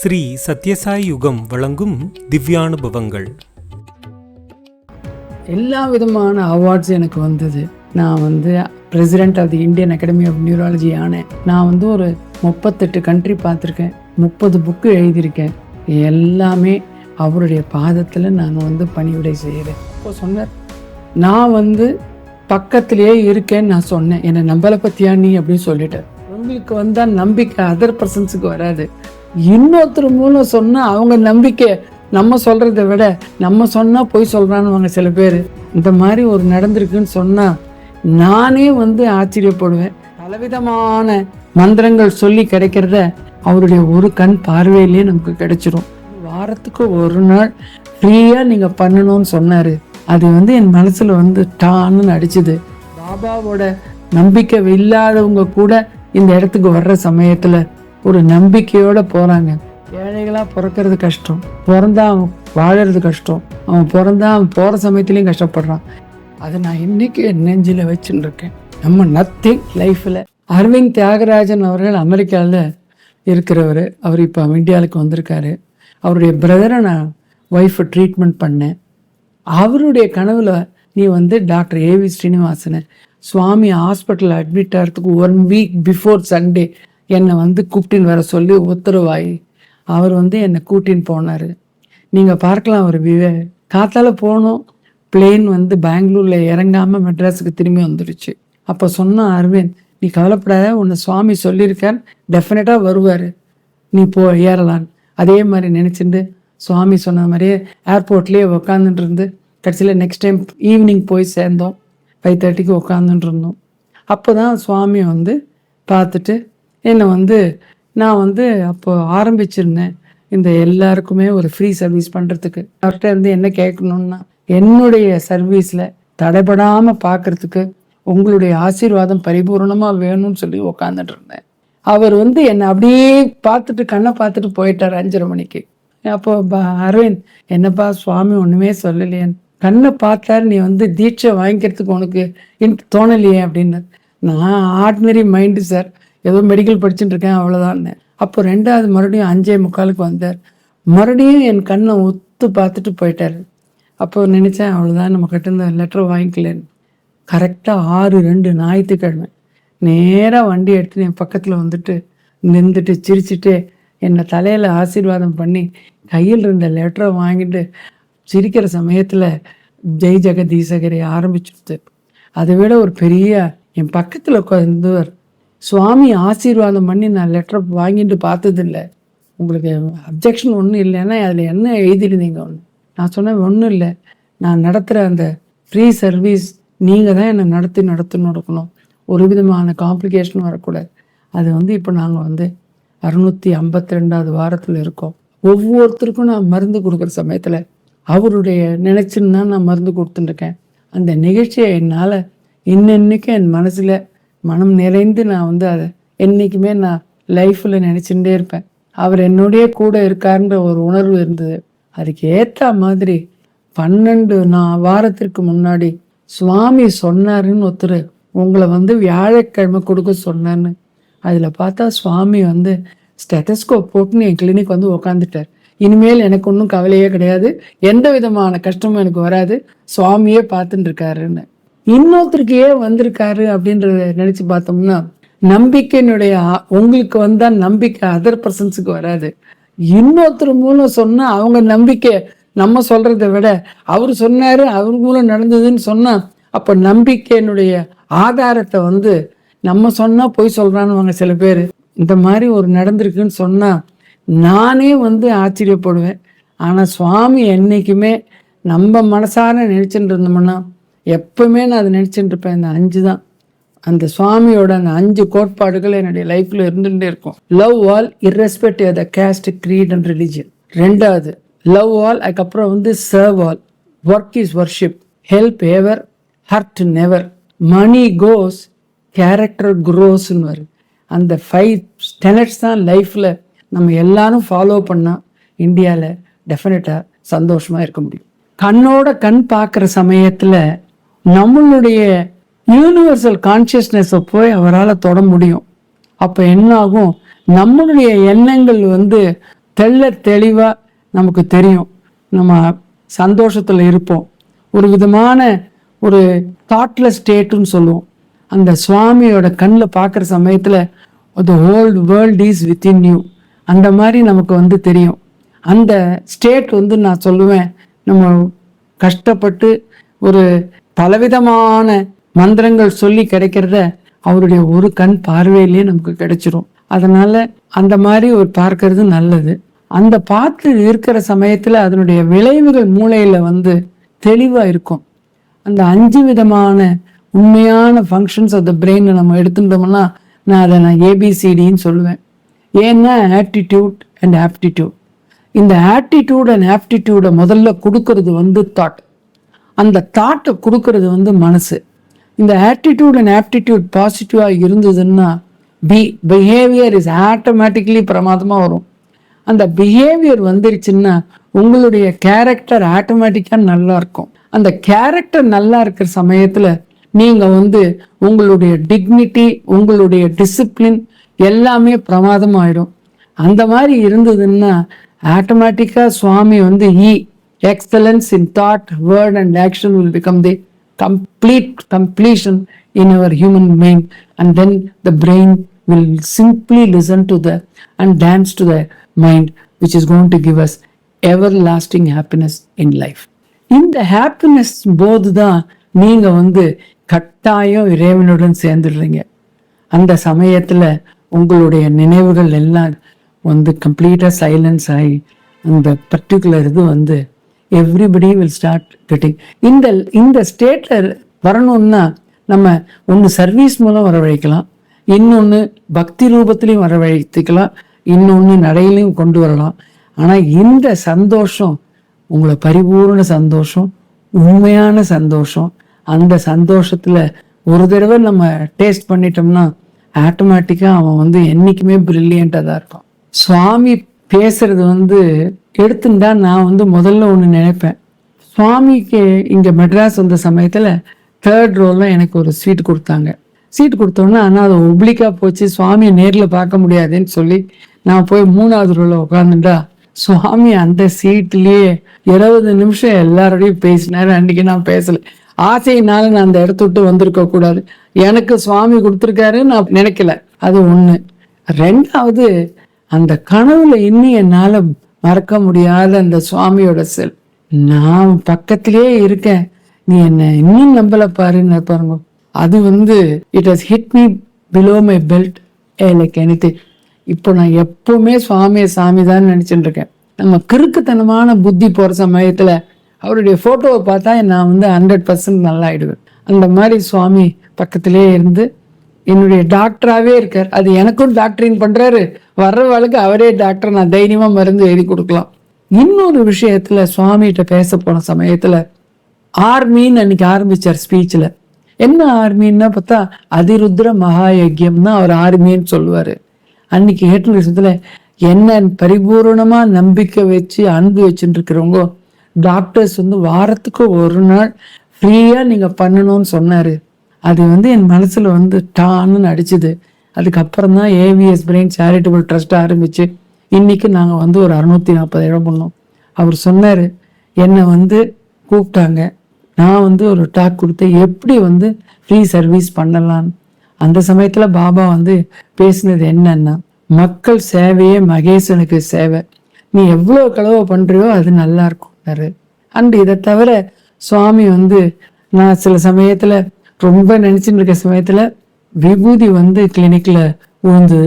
ஸ்ரீ சத்யசாய் யுகம் வழங்கும் திவ்யானுபவங்கள். எல்லா விதமான அவார்ட்ஸ் எனக்கு வந்தது. நான் வந்து president of the Indian academy of neurology ஆனேன். நான் வந்து ஒரு முப்பத்தெட்டு கண்ட்ரி பார்த்துருக்கேன். முப்பது புக்கு எழுதியிருக்கேன். எல்லாமே அவருடைய பாதத்தில் நான் வந்து பணிவிடை செய்கிறேன் இப்போ சொன்னார் நான் வந்து பக்கத்திலேயே இருக்கேன்னு நான் சொன்னேன். என்னை நம்மளை பற்றியா நீ? அப்படின்னு சொல்லிட்டேன் உங்களுக்கு வந்தால் நம்பிக்கை அதர் பர்சன்ஸுக்கு வராது. இன்னொருத்தர் மூலம் சொன்னால் அவங்க நம்பிக்கை நம்ம சொல்கிறத விட நம்ம சொன்னால் போய் சொல்கிறான்னு சில பேர். இந்த மாதிரி ஒரு நடந்திருக்குன்னு சொன்னால் நானே வந்து ஆச்சரியப்படுவேன். பலவிதமான மந்திரங்கள் சொல்லி கிடைக்கிறத அவருடைய ஒரு கண் பார்வையிலே நமக்கு கிடைச்சிரும். வாரத்துக்கு ஒரு நாள் ஃப்ரீயாக நீங்கள் பண்ணணும்னு சொன்னார். அது வந்து என் மனசில் வந்து டான்னு அடிச்சுது பாபாவோட நம்பிக்கை இல்லாதவங்க கூட இந்த இடத்துக்கு வர்ற சமயத்தில் ஒரு நம்பிக்கையோட போகிறாங்க ஏழைகளாக பிறக்கிறது கஷ்டம். பிறந்தா அவன் வாழறது கஷ்டம். அவன் பிறந்தா அவன் போகிற சமயத்துலேயும் கஷ்டப்படுறான். அதை நான் இன்னைக்கு என் நெஞ்சில் வச்சுட்டு இருக்கேன் நம்ம நத்திங் லைஃப்பில் அரவிந்த் தியாகராஜன் அவர்கள் அமெரிக்காவில் இருக்கிறவர். அவர் இப்போ இந்தியாவுக்கு வந்திருக்காரு. அவருடைய பிரதரை நான் ஒய்ஃபை ட்ரீட்மெண்ட் பண்ணேன். அவருடைய கனவில் நீ வந்து டாக்டர் ஏவி ஸ்ரீனிவாசனை சுவாமி ஹாஸ்பிட்டலில் அட்மிட் ஆகிறதுக்கு ஒன் வீக் பிஃபோர் சண்டே என்னை வந்து கூப்பிட்டின்னு வர சொல்லி உத்தரவாயி. அவர் வந்து என்னை கூட்டின்னு போனார். நீங்கள் பார்க்கலாம் அவர் விவே காத்தால போனோம். பிளேன் வந்து பெங்களூரில் இறங்காமல் மெட்ராஸுக்கு திரும்பி வந்துடுச்சு அப்போ சொன்னான் அரவிந்த் நீ கவலைப்படாத உன்னை சுவாமி சொல்லியிருக்கார். டெஃபினட்டாக வருவார். நீ போ ஏறலாம் அதே மாதிரி நினச்சிட்டு சுவாமி சொன்ன மாதிரியே ஏர்போர்ட்லேயே உக்காந்துட்டு இருந்து கடைசியில் நெக்ஸ்ட் டைம் ஈவினிங் போய் சேர்ந்தோம். ஃபைவ் தேர்ட்டிக்கு உக்காந்துட்டு இருந்தோம். அப்போ தான் சுவாமி வந்து பார்த்துட்டு என்னை வந்து நான் வந்து அப்போ ஆரம்பிச்சிருந்தேன் இந்த எல்லாருக்குமே ஒரு ஃப்ரீ சர்வீஸ் பண்ணுறதுக்கு அவர்கிட்ட இருந்து என்ன கேட்கணுன்னா என்னுடைய சர்வீஸில் தடைபடாமல் பார்க்குறதுக்கு உங்களுடைய ஆசீர்வாதம் பரிபூர்ணமாக வேணும்னு சொல்லி உக்காந்துட்டு இருந்தேன். அவர் வந்து என்னை அப்படியே பார்த்துட்டு கண்ணை பார்த்துட்டு போயிட்டார் அஞ்சரை மணிக்கு. அப்போ அரவிந்த் என்னப்பா சுவாமி ஒன்றுமே சொல்லலையேன்னு கண்ணை பார்த்தாரு நீ வந்து தீட்சை வாங்கிக்கிறதுக்கு உனக்கு தோணலையே அப்படின்னு. நான் ஆர்டினரி மைண்டு சார் ஏதோ மெடிக்கல் படிச்சுட்டு இருக்கேன் அவ்வளோதான் அப்போ ரெண்டாவது மறுபடியும் அஞ்சே முக்காலுக்கு வந்தார். மறுபடியும் என் கண்ணை ஒத்து பார்த்துட்டு போயிட்டார். அப்போ நினச்சேன் அவ்வளோதான் நம்ம கிட்ட இந்த லெட்டர் வாங்கிக்கலன்னு கரெக்டாக ஆறு ரெண்டு ஞாயிற்றுக்கிழமை. நேராக வண்டி எடுத்து என் பக்கத்தில் வந்துட்டு நின்றுட்டு சிரிச்சுட்டு என்னை தலையில் ஆசீர்வாதம் பண்ணி கையில் இருந்த லெட்டரை வாங்கிட்டு சிரிக்கிற சமயத்தில் ஜெய் ஜெகதீசகரை ஆரம்பிச்சுடுது அதை விட ஒரு பெரிய என் பக்கத்தில் உட்காந்துவர் சுவாமி ஆசீர்வாதம் பண்ணி நான் லெட்டர் வாங்கிட்டு பார்த்ததில்ல. உங்களுக்கு அப்ஜெக்ஷன் ஒன்றும் இல்லைன்னா அதில் என்ன எழுதிருந்தீங்க ஒன்று நான் சொன்னேன் ஒன்றும் இல்லை. நான் நடத்துகிற அந்த ஃப்ரீ சர்வீஸ் நீங்கள் தான் என்னை நடத்தி நடத்தணும் நடக்கணும் ஒரு விதமான காம்ப்ளிகேஷன் வரக்கூடாது. அது வந்து இப்போ நாங்கள் வந்து அறுநூற்றி ஐம்பத்தி ரெண்டாவது வாரத்தில் இருக்கோம். ஒவ்வொருத்தருக்கும் நான் மருந்து கொடுக்குற சமயத்தில் அவருடைய நினைச்சுன்னு தான் நான் மருந்து கொடுத்துட்டுருக்கேன் அந்த நிகழ்ச்சியை என்னால் இன்னன்னைக்கு என் மனசில் மனம் நிறைந்து நான் வந்து அதை என்றைக்குமே நான் லைஃப்பில் நினச்சிட்டே இருப்பேன். அவர் என்னுடைய கூட இருக்காருன்ற ஒரு உணர்வு இருந்தது. அதுக்கு ஏற்ற மாதிரி பன்னெண்டு நான் வாரத்திற்கு முன்னாடி சுவாமி சொன்னாருன்னு ஒருத்தர் உங்களை வந்து வியாழக்கிழமை கொடுக்க சொன்னார்னு அதில் பார்த்தா சுவாமி வந்து ஸ்டெட்டஸ்கோப் போட்டுன்னு என் கிளினிக் வந்து உக்காந்துட்டார். இனிமேல் எனக்கு ஒன்றும் கவலையே கிடையாது. எந்த விதமான கஷ்டமும் எனக்கு வராது. சுவாமியே பார்த்துட்டு இருக்காருன்னு. இன்னொருத்தருக்கு ஏன் வந்திருக்காரு அப்படின்றத நினைச்சு பார்த்தோம்னா நம்பிக்கையினுடைய உங்களுக்கு வந்தா நம்பிக்கை அதர் பர்சன்ஸுக்கு வராது. இன்னொருத்தர் மூலம் சொன்னா அவங்க நம்பிக்கை நம்ம சொல்கிறத விட அவர் சொன்னாரு அவர் மூலம் நடந்ததுன்னு சொன்னா அப்ப நம்பிக்கையினுடைய ஆதாரத்தை வந்து நம்ம சொன்னா போய் சொல்றான்னு சில பேர். இந்த மாதிரி ஒரு நடந்திருக்குன்னு சொன்னா நானே வந்து ஆச்சரியப்படுவேன். ஆனா சுவாமி என்னைக்குமே நம்ம மனசார நினைச்சுட்டு இருந்தோம்னா எப்பவுமே நான் அதை நினச்சிட்டு இருப்பேன். இந்த அஞ்சு தான். அந்த சுவாமியோட அந்த அஞ்சு கோட்பாடுகள் என்னுடைய லைஃப்பில் இருந்துகிட்டே இருக்கும். Love all irrespective the caste creed and religion ரெண்டாவது லவ் ஆல் அதுக்கப்புறம் வந்து serve all. Work is worship help ever hurt never money goes character க்ரோஸ்ன்னு வரும் அந்த ஃபைவ் டெனட்ஸ் தான் லைஃப்பில் நம்ம எல்லாரும் ஃபாலோ பண்ணால் இந்தியாவில் டெஃபினட்டாக சந்தோஷமாக இருக்க முடியும். கண்ணோட கண் பார்க்குற சமயத்தில் நம்மளுடைய யூனிவர்சல் கான்சியஸ்னஸை போய் அவரால் தொட முடியும். அப்போ என்ன ஆகும் நம்மளுடைய எண்ணங்கள் வந்து தெள்ள தெளிவாக நமக்கு தெரியும். நம்ம சந்தோஷத்தில் இருப்போம். ஒரு விதமான ஒரு தாட்லெஸ் ஸ்டேட்டுன்னு சொல்லுவோம். அந்த சுவாமியோட கண்ணில் பார்க்குற சமயத்தில் the whole world is within you அந்த மாதிரி நமக்கு வந்து தெரியும். அந்த ஸ்டேட் வந்து நான் சொல்லுவேன். நம்ம கஷ்டப்பட்டு ஒரு பலவிதமான மந்திரங்கள் சொல்லி கிடைக்கிறத அவருடைய ஒரு கண் பார்வையிலேயே நமக்கு கிடைச்சிரும். அதனால அந்த மாதிரி ஒரு பார்க்கறது நல்லது. அந்த பார்த்து இருக்கிற சமயத்துல அதனுடைய விளைவுகள் மூளையில வந்து தெளிவா இருக்கும். அந்த அஞ்சு விதமான உண்மையான ஃபங்க்ஷன்ஸ் ஆஃப் த பிரெயினை நம்ம எடுத்துட்டோம்னா நான் அதை நான் ஏபிசிடின்னு சொல்லுவேன். ஏன்னா ஆட்டிடியூட் அண்ட் ஆப்டிடியூட் இந்த ஆட்டிடியூட் அண்ட் ஆப்டிடியூடை முதல்ல கொடுக்கறது வந்து தாட் அந்த தாட்டை கொடுக்கறது வந்து மனசு. இந்த ஆட்டிடியூட் அண்ட் ஆப்டிடியூட் பாசிட்டிவாக இருந்ததுன்னா பி பிஹேவியர் இஸ் ஆட்டோமேட்டிக்கலி பிரமாதமாக வரும். அந்த பிஹேவியர் வந்துருச்சுன்னா உங்களுடைய கேரக்டர் ஆட்டோமேட்டிக்காக நல்லா இருக்கும். அந்த கேரக்டர் நல்லா இருக்கிற சமயத்தில் நீங்கள் வந்து உங்களுடைய டிக்னிட்டி உங்களுடைய டிசிப்ளின் எல்லாமே பிரமாதமாயிடும் அந்த மாதிரி இருந்ததுன்னா ஆட்டோமேட்டிக்காக சுவாமி வந்து இ excellence in thought word and action will become the complete completion in our human mind and then the brain will simply listen to the and dance to the mind which is going to give us everlasting happiness in life இந்த happiness போது தான் நீங்க வந்து கட்டாயம் இறைவனுடன் சேர்ந்துடுறீங்க அந்த சமயத்துல உங்களுடைய நினைவுகள் எல்லாம் வந்து கம்ப்ளீட்டா சைலன்ஸ் ஆகி அந்த பர்டிகுலர் இது வந்து எவ்ரிபடி வில் ஸ்டார்ட் கெட்டிங் இந்த இந்த ஸ்டேட்டில் வரணும்னா நம்ம ஒன்று சர்வீஸ் மூலம் வரவழைக்கலாம். இன்னொன்று பக்தி ரூபத்திலையும் வரவழைத்துக்கலாம். இன்னொன்று நடையிலையும் கொண்டு வரலாம். ஆனால் இந்த சந்தோஷம் உங்களை பரிபூர்ண சந்தோஷம் உண்மையான சந்தோஷம் அந்த சந்தோஷத்தில் ஒரு தடவை நம்ம டேஸ்ட் பண்ணிட்டோம்னா ஆட்டோமேட்டிக்காக அவன் வந்து என்றைக்குமே ப்ரில்லியண்ட்டாக தான் இருப்பான். சுவாமி பேசுறது வந்து எடுத்துட்டா நான் வந்து முதல்ல ஒன்று நினைப்பேன். சுவாமிக்கு இங்கே மெட்ராஸ் வந்த சமயத்தில் தேர்ட் ரோவில் எனக்கு ஒரு சீட் கொடுத்தாங்க. சீட் கொடுத்தோன்னே ஆனால் அது ஒப்ளிக்காக போச்சு. சுவாமியை நேரில் பார்க்க முடியாதுன்னு சொல்லி நான் போய் மூணாவது ரோவில் உட்காந்துட்டா சுவாமி அந்த சீட்லேயே இருபது நிமிஷம் எல்லாரோடையும் பேசினார். அன்றைக்கி நான் பேசலை. ஆசையினால நான் அந்த இடத்த விட்டு வந்திருக்க கூடாது. எனக்கு சுவாமி கொடுத்துருக்காரு நான் நினைக்கல. அது ஒன்று ரெண்டாவது அந்த கனவுல இன்னும் என்னால் மறக்க முடியாத அந்த சுவாமியோட செல். நான் பக்கத்திலேயே இருக்கேன். நீ என்ன இன்னும் நம்பல பாருன்னு பாருங்க. அது வந்து it has hit me below my belt a like any இப்போ நான் எப்பவுமே சுவாமியை சாமி தான் நினைச்சிட்டு இருக்கேன். நம்ம கிறுக்குத்தனமான புத்தி போகிற சமயத்தில் அவருடைய ஃபோட்டோவை பார்த்தா நான் வந்து ஹண்ட்ரட் பர்சன்ட் நல்லா ஆயிடுவேன் அந்த மாதிரி சுவாமி பக்கத்திலே இருந்து என்னுடைய டாக்டராகவே இருக்கார். அது எனக்கும் டாக்டரிங் பண்ணுறாரு வர்றவளுக்கு அவரே டாக்டர். நான் தைரியமாக மருந்து எழுதி கொடுக்கலாம். இன்னொரு விஷயத்தில் சுவாமிகிட்ட பேச போன சமயத்தில் ஆர்மின்னு அன்னைக்கு ஆரம்பிச்சார் ஸ்பீச்சில் என்ன ஆர்மின்னா பார்த்தா அதிருத்ர மகாயஜ்யம் தான் அவர் ஆர்மின்னு சொல்லுவார். அன்னைக்கு கேட்ட விஷயத்தில் என்ன பரிபூர்ணமாக நம்பிக்கை வச்சு அன்பு வச்சுட்டு இருக்கிறவங்க டாக்டர்ஸ் வந்து வாரத்துக்கு ஒரு நாள் ஃப்ரீயாக நீங்கள் பண்ணணும்னு சொன்னார். அது வந்து என் மனசில் வந்து டான்னு அடிச்சுது அதுக்கப்புறம் தான் ஏவிஎஸ் பிரெயின் சேரிட்டபிள் ட்ரஸ்ட் ஆரம்பித்து இன்றைக்கி நாங்கள் வந்து ஒரு அறுநூற்றி நாற்பது இடம் பண்ணோம். அவர் சொன்னார் என்னை வந்து கூப்பிட்டாங்க. நான் வந்து ஒரு டாக் கொடுத்து எப்படி வந்து ஃப்ரீ சர்வீஸ் பண்ணலான்னு அந்த சமயத்தில் பாபா வந்து பேசினது என்னன்னா மக்கள் சேவையே மகேசனுக்கு சேவை. நீ எவ்வளோ கலவை பண்ணுறியோ அது நல்லா இருக்கும்னாரு. அண்ட் இதை தவிர சுவாமி வந்து நான் சில சமயத்தில் ரொம்ப நினச்சின்னு இருக்க சமயத்தில் விபூதி வந்து கிளினிக்கில் உழுந்து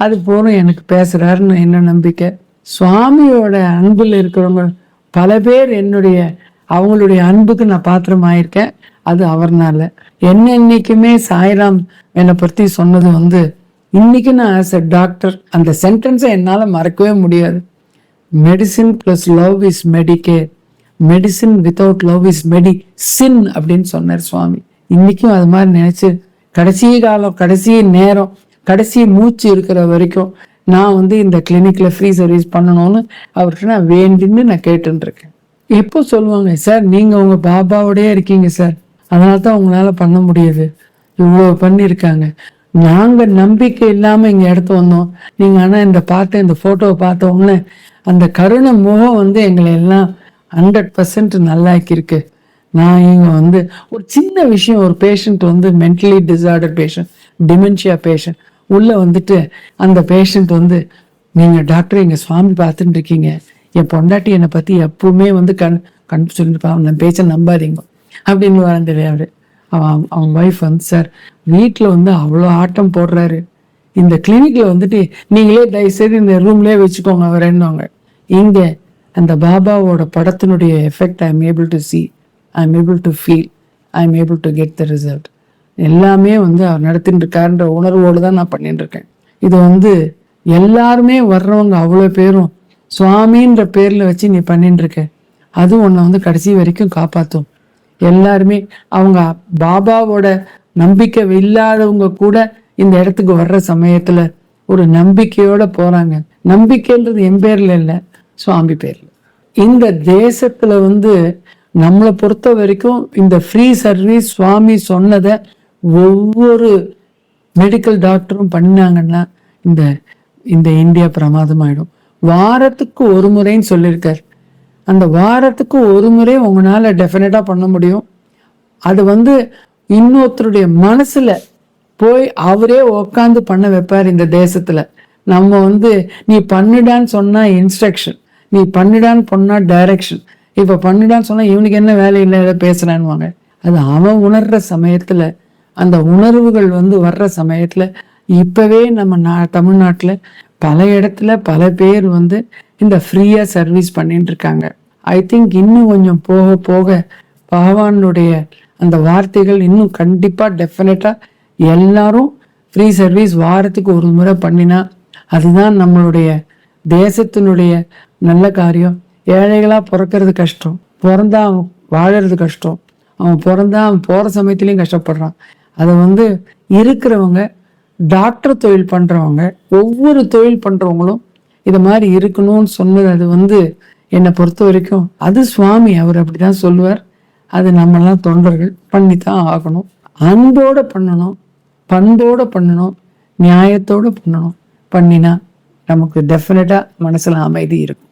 அது போதும் எனக்கு பேசுகிறாருன்னு என்ன நம்பிக்கை? சுவாமியோட அன்பில் இருக்கிறவங்க பல பேர் என்னுடைய அவங்களுடைய அன்புக்கு நான் பாத்திரம் ஆயிருக்கேன் அது அவர்னால. என்ன இன்னைக்குமே சாய்ராம் என்னை பற்றி சொன்னது வந்து இன்னைக்கு நான் ஆஸ் அ டாக்டர் அந்த சென்டென்ஸை என்னால் மறக்கவே முடியாது. Medicine plus love is medicare medicine without love is medi sin அப்படின்னு சொன்னார் சுவாமி. இன்னைக்கும் அது மாதிரி நினைச்சு கடைசி காலம் கடைசி நேரம் கடைசி மூச்சு இருக்கிற வரைக்கும் நான் வந்து இந்த கிளினிக்ல ஃப்ரீ சர்வீஸ் பண்ணணும்னு அவர்கிட்ட நான் வேண்டின்னு நான் கேட்டுருக்கேன் எப்போ சொல்லுவாங்க சார் நீங்கள் உங்கள் பாபாவோடயே இருக்கீங்க சார். அதனால தான் உங்களால் பண்ண முடியுது. இவ்வளோ பண்ணியிருக்காங்க. நாங்கள் நம்பிக்கை இல்லாமல் இங்கே இடத்து வந்தோம். நீங்கள் ஆனால் இந்த பார்த்த இந்த ஃபோட்டோவை பார்த்த அந்த கருணை முகம் வந்து எங்களை எல்லாம் ஹண்ட்ரட் பர்சன்ட் நல்லாக்கியிருக்கு. நான் இங்கே வந்து ஒரு சின்ன விஷயம் ஒரு பேஷண்ட் வந்து mentally disorder patient dementia patient உள்ளே வந்துட்டு அந்த பேஷண்ட் வந்து நீங்கள் டாக்டர் எங்கள் சுவாமி பார்த்துட்டு இருக்கீங்க. என் பொண்டாட்டி என்னை பற்றி எப்பவுமே வந்து கண் கண் சொல்லியிருப்பான் நான் பேச்ச நம்பாதீங்க. அப்படின்னு வரேன் தெரியாது அவன் அவன் ஒய்ஃப் வந்து சார் வீட்டில் வந்து அவ்வளோ ஆட்டம் போடுறாரு. இந்த கிளினிக்கில் வந்துட்டு நீங்களே தயவுசெய்து இந்த ரூம்லேயே வச்சுக்கோங்க. அவரேன்னுவாங்க இங்கே அந்த பாபாவோட படத்தினுடைய effect I am able to see I am able to feel I am able to get the result எல்லாமே வந்து அவர் நடத்திட்டு இருக்காருன்ற உணர்வோடு தான் நான் பண்ணிட்டு இருக்கேன் இது வந்து எல்லாருமே வர்றவங்க அவ்வளோ பேரும் சுவாமின்ற பேரில் வச்சு நீ பண்ணிட்டு இருக்க அது உன்னை வந்து கடைசி வரைக்கும் காப்பாற்றும் எல்லாருமே அவங்க பாபாவோட நம்பிக்கை இல்லாதவங்க கூட இந்த இடத்துக்கு வர்ற சமயத்துல ஒரு நம்பிக்கையோட போறாங்க. நம்பிக்கைன்றது என் பேர்ல இல்லை சுவாமி பேர்ல. இந்த தேசத்துல வந்து நம்மளை பொறுத்த வரைக்கும் இந்த ஃப்ரீ சர்வீஸ் சுவாமி சொன்னதை ஒவ்வொரு மெடிக்கல் டாக்டரும் பண்ணாங்கன்னா இந்த இந்த இந்தியா பிரமாதமாயிடும். வாரத்துக்கு ஒரு முறைன்னு சொல்லியிருக்கார். அந்த வாரத்துக்கு ஒரு முறை உங்களால டெஃபினட்டாக பண்ண முடியும். அது வந்து இன்னொருத்தருடைய மனசுல போய் அவரே உக்காந்து பண்ண வைப்பார் இந்த தேசத்துல. நம்ம வந்து நீ பண்ணுடான்னு சொன்னால் இன்ஸ்ட்ரக்ஷன் நீ பண்ணிடான்னு சொன்னா டைரக்ஷன் இப்போ பண்ணுடான்னு சொன்னால் இவனுக்கு என்ன வேலை இல்லை ஏதோ பேசுகிறான்வாங்க அது அவன் உணர்ற சமயத்தில் அந்த உணர்வுகள் வந்து வர்ற சமயத்தில் இப்போவே நம்ம நா தமிழ்நாட்டில் பல இடத்துல பல பேர் வந்து இந்த ஃப்ரீயாக சர்வீஸ் பண்ணிட்டு இருக்காங்க ஐ திங்க் இன்னும் கொஞ்சம் போக போக பகவானுடைய அந்த வார்த்தைகள் இன்னும் கண்டிப்பாக டெஃபினட்டாக எல்லாரும் ஃப்ரீ சர்வீஸ் வாரத்துக்கு ஒரு முறை பண்ணினா அதுதான் நம்மளுடைய தேசத்தினுடைய நல்ல காரியம். ஏழைகளாக பிறக்கிறது கஷ்டம். பிறந்தா அவன் வாழறது கஷ்டம். அவன் பிறந்தா அவன் போகிற சமயத்துலேயும் கஷ்டப்படுறான். அதை வந்து இருக்கிறவங்க டாக்டர் தொழில் பண்ணுறவங்க ஒவ்வொரு தொழில் பண்ணுறவங்களும் இது மாதிரி இருக்கணும்னு சொன்னது அது வந்து என்னை பொறுத்த வரைக்கும் அது சுவாமி அவர் அப்படி தான் சொல்லுவார். அது நம்மெல்லாம் தொண்டர்கள் பண்ணி தான் ஆகணும். அன்போட பண்ணணும். பண்போடு பண்ணணும். நியாயத்தோட பண்ணணும். பண்ணினா நமக்கு டெஃபினட்டாக மனசில் அமைதி இருக்கும்.